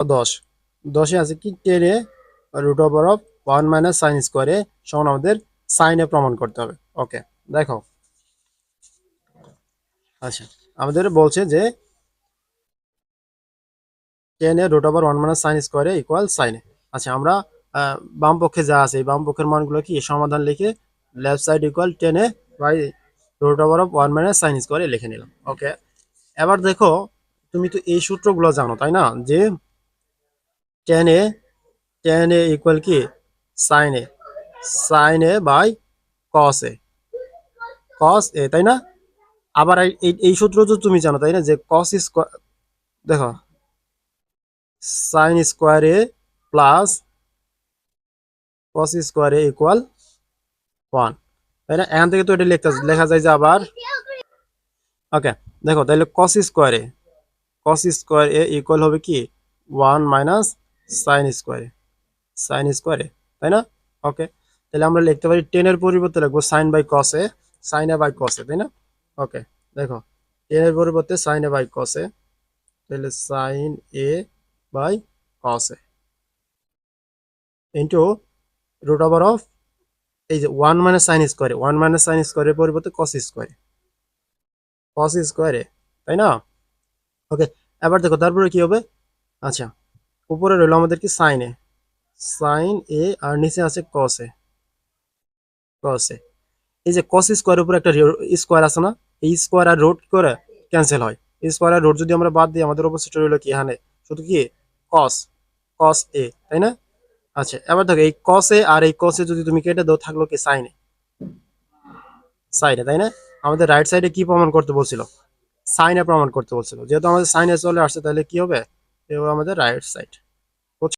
দশ। দশে আছে কি? টেনে root over of one minus sine স্কোয়ারে সমান আমাদের সাইনে প্রমাণ করতে হবে। ওকে দেখো। আচ্ছা আমাদের বলছে যে টেনে root over one minus sine স্কোয়ারে ইকুয়াল সাইনে আচ্ছা আমরা বাম পক্ষে যা আছে, এই বাম পক্ষের মানগুলো কি? সমাধান লিখে লেফট সাইড ইকুয়াল টেনে by root over of one minus sine স্কোয়ারে লিখে নিলাম। ওকে এবার দেখো, তুমি তো এই সূত্রগুলো জানো, তাই না? যে tan A tan A equal কি? Sine A sine A by cos A cos A তাই না? আবার এই- সূত্র তো তুমি জানো, তাই না? যে কস স্কোয়ার দেখো। Sine square A plus cos square A equal one তাই না? এখান থেকে তো এটা লেখা লেখা যায় যে আবার ওকে দেখো, তাহলে কস স্কোয়ারে কস স্কোয়ার এ ইকুয়াল হবে কি? ওয়ান মাইনাস সাইন স্কোয়ারে সাইন স্কোয়ারে তাই না? ওকে তাহলে আমরা লিখতে পারি টেনের পরিবর্তে লিখব সাইন বাই কসে সাইন বাই কসে তাই না? ওকে দেখো টেনের পরিবর্তে সাইন বাই কসে তাহলে sine A by কসে into root over of এই যে ওয়ান মাইনাস সাইন স্কোয়ারে ওয়ান মাইনাস সাইন স্কোয়ারের পরিবর্তে কস স্কোয়ারে কস স্কোয়ারে তাই না? ওকে এবার দেখো, তারপরে কি হবে? আচ্ছা উপরে রইল আমাদের কি সাইন এ সাইন এ আর নিচে আছে কস এ কস এ এই যে কস স্কোয়ারের উপরে একটা স্কোয়ার আছে না? এই স্কোয়ার আর রোড করে? ক্যান্সেল হয়। স্কোয়ার আর রোড যদি আমরা বাদ দিই, আমাদের অপোজিট রইল কি এখানে? শুধু কি? কস কস এ তাই না? আচ্ছা এবার দেখো, এই কস এ আর এই কস এ যদি তুমি কেটে দাও, থাকল কি সাইন এ সাইডে তাই না? আমাদের রাইট সাইডে কি প্রমাণ করতে বলছিল? সাইনে প্রমাণ করতে বলছিল। যেহেতু আমাদের সাইনে চলে আসছে, তাহলে কি হবে? এ হবে আমাদের রাইট সাইড